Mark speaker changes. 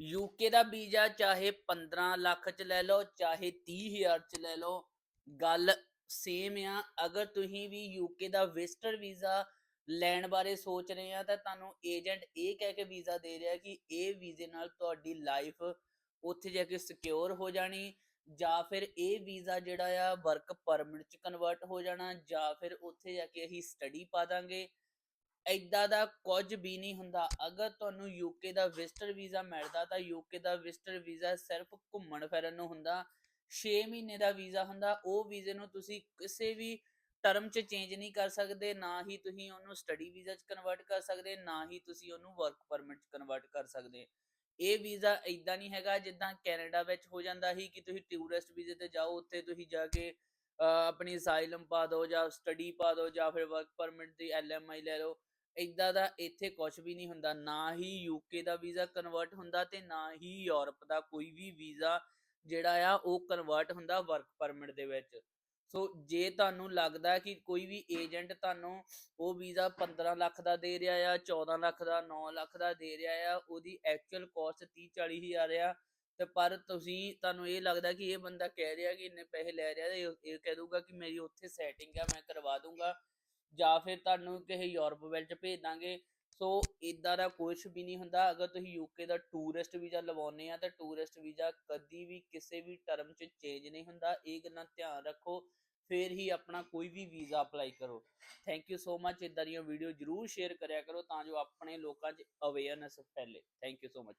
Speaker 1: UK ਦਾ visa ਚਾਹੇ 15 ਲੱਖ ਚ ਲੈ ਲਓ, ਚਾਹੇ 30000 ਚ ਲੈ ਲਓ, ਗੱਲ ਸੇਮ ਆ। ਅਗਰ ਤੁਸੀਂ ਵੀ ਯੂਕੇ ਦਾ ਵਿਜ਼ਟਰ ਵੀਜ਼ਾ ਲੈਣ ਬਾਰੇ ਸੋਚ ਰਹੇ ਆ, ਤਾਂ ਤੁਹਾਨੂੰ ਏਜੰਟ ਇਹ ਕਹਿ ਕੇ ਵੀਜ਼ਾ ਦੇ ਰਿਹਾ ਕਿ ਇਹ ਵੀਜ਼ੇ ਨਾਲ ਤੁਹਾਡੀ ਲਾਈਫ ਉੱਥੇ ਜਾ ਕੇ ਸਿਕਿਉਰ ਹੋ ਜਾਣੀ, ਜਾਂ ਫਿਰ ਇਹ ਵੀਜ਼ਾ ਜਿਹੜਾ ਆ ਵਰਕ ਪਰਮਿਟ ਚ ਕਨਵਰਟ ਹੋ ਜਾਣਾ, ਜਾਂ ਫਿਰ ਉੱਥੇ ਜਾ ਕੇ ਅਸੀਂ ਸਟੱਡੀ ਪਾ ਦਾਂਗੇ। ਏਦਾਂ ਦਾ ਕੁਝ ਵੀ ਨਹੀਂ ਹੁੰਦਾ। ਅਗਰ ਤੁਹਾਨੂੰ ਯੂਕੇ ਦਾ ਵਿਜ਼ਟਰ ਵੀਜ਼ਾ ਮਿਲਦਾ ਤਾਂ ਯੂਕੇ ਦਾ ਵਿਜ਼ਟਰ ਵੀਜ਼ਾ ਸਿਰਫ ਘੁੰਮਣ ਫਿਰਨ ਨੂੰ ਹੁੰਦਾ। 6 ਮਹੀਨੇ ਦਾ ਵੀਜ਼ਾ ਹੁੰਦਾ। ਉਹ ਵੀਜ਼ੇ ਨੂੰ ਤੁਸੀਂ ਕਿਸੇ ਵੀ ਟਰਮ 'ਚ ਚੇਂਜ ਨਹੀਂ ਕਰ ਸਕਦੇ। ਨਾ ਹੀ ਤੁਸੀਂ ਉਹਨੂੰ ਸਟੱਡੀ ਵੀਜ਼ਾ 'ਚ ਕਨਵਰਟ ਕਰ ਸਕਦੇ। ਨਾ ਹੀ ਤੁਸੀਂ ਉਹਨੂੰ ਵਰਕ ਪਰਮਿਟ 'ਚ ਕਨਵਰਟ ਕਰ ਸਕਦੇ। ਇਹ ਵੀਜ਼ਾ ਇਦਾਂ ਨਹੀਂ ਹੈਗਾ ਜਿੱਦਾਂ ਕੈਨੇਡਾ ਵਿੱਚ ਹੋ ਜਾਂਦਾ ਸੀ ਕਿ ਤੁਸੀਂ ਟੂਰਿਸਟ ਵੀਜ਼ੇ ਤੇ ਜਾਓ, ਉੱਥੇ ਤੁਸੀਂ ਜਾ ਕੇ ਆਪਣੀ ਅਸਾਈਲਮ ਪਾ ਦਿਓ ਜਾਂ ਸਟੱਡੀ ਪਾ ਦਿਓ ਜਾਂ ਫਿਰ ਵਰਕ ਪਰਮਿਟ ਦੀ ਐਲਐਮਆਈ ਲੈ ਲਓ। ਇਦਾਂ ਦਾ ਇੱਥੇ ਕੁਝ ਵੀ ਨਹੀਂ ਹੁੰਦਾ, ਨਾ ਹੀ ਯੂਕੇ ਦਾ ਵੀਜ਼ਾ ਕਨਵਰਟ ਹੁੰਦਾ ਤੇ ਨਾ ਹੀ ਯੂਰਪ ਦਾ ਕੋਈ ਵੀ ਵੀਜ਼ਾ ਜਿਹੜਾ ਆ ਉਹ ਕਨਵਰਟ ਹੁੰਦਾ ਵਰਕ ਪਰਮਿਟ ਦੇ ਵਿੱਚ। ਸੋ ਜੇ ਤੁਹਾਨੂੰ ਲੱਗਦਾ ਕਿ ਕੋਈ ਵੀ ਏਜੰਟ ਤੁਹਾਨੂੰ ਉਹ ਵੀਜ਼ਾ 15 ਲੱਖ ਦਾ ਦੇ ਰਿਹਾ ਆ 14 ਲੱਖ ਦਾ 9 ਲੱਖ ਦਾ ਦੇ ਰਿਹਾ ਆ, ਉਹਦੀ ਐਕਚੁਅਲ ਕਾਸਟ 30 40 ਹਜ਼ਾਰ ਆ, ਤੇ ਪਰ ਤੁਸੀਂ, ਤੁਹਾਨੂੰ ਇਹ ਲੱਗਦਾ ਕਿ ਇਹ ਬੰਦਾ ਕਹਿ ਰਿਹਾ ਕਿ ਇੰਨੇ ਪੈਸੇ ਲੈ ਰਿਹਾ ਤੇ ਇਹ ਇਹ ਕਹਿ ਦੂਗਾ ਕਿ ਮੇਰੀ ਉੱਥੇ ਸੈਟਿੰਗ ਆ, ਮੈਂ ਕਰਵਾ ਦੂੰਗਾ ਜਾਂ ਫਿਰ ਤੁਹਾਨੂੰ ਕਿਸੇ ਯੂਰਪ ਵਿੱਚ ਭੇਜ ਦਾਂਗੇ। ਸੋ ਇਦਾਂ ਦਾ ਕੁਝ ਵੀ ਨਹੀਂ ਹੁੰਦਾ। ਅਗਰ ਤੁਸੀਂ ਯੂਕੇ ਦਾ ਟੂਰਿਸਟ ਵੀਜ਼ਾ ਲਵਾਉਂਦੇ ਆ, ਤਾਂ ਟੂਰਿਸਟ ਵੀਜ਼ਾ ਕਦੀ ਵੀ ਕਿਸੇ ਵੀ ਟਰਮ 'ਚ ਚੇਂਜ ਨਹੀਂ ਹੁੰਦਾ। ਇਹ ਗੱਲਾਂ ਧਿਆਨ ਰੱਖੋ। ਫਿਰ ਹੀ ਆਪਣਾ ਕੋਈ ਵੀ ਵੀਜ਼ਾ ਅਪਲਾਈ ਕਰੋ। ਥੈਂਕ ਯੂ ਸੋ ਮੱਚ ਇਦਾਂ ਦੀਆਂ ਵੀਡੀਓ ਜਰੂਰ ਸ਼ੇਅਰ ਕਰਿਆ ਕਰੋ ਤਾਂ ਜੋ ਆਪਣੇ ਲੋਕਾਂ 'ਚ ਅਵੇਅਰਨੈਸ ਫੈਲੇ। Thank you so much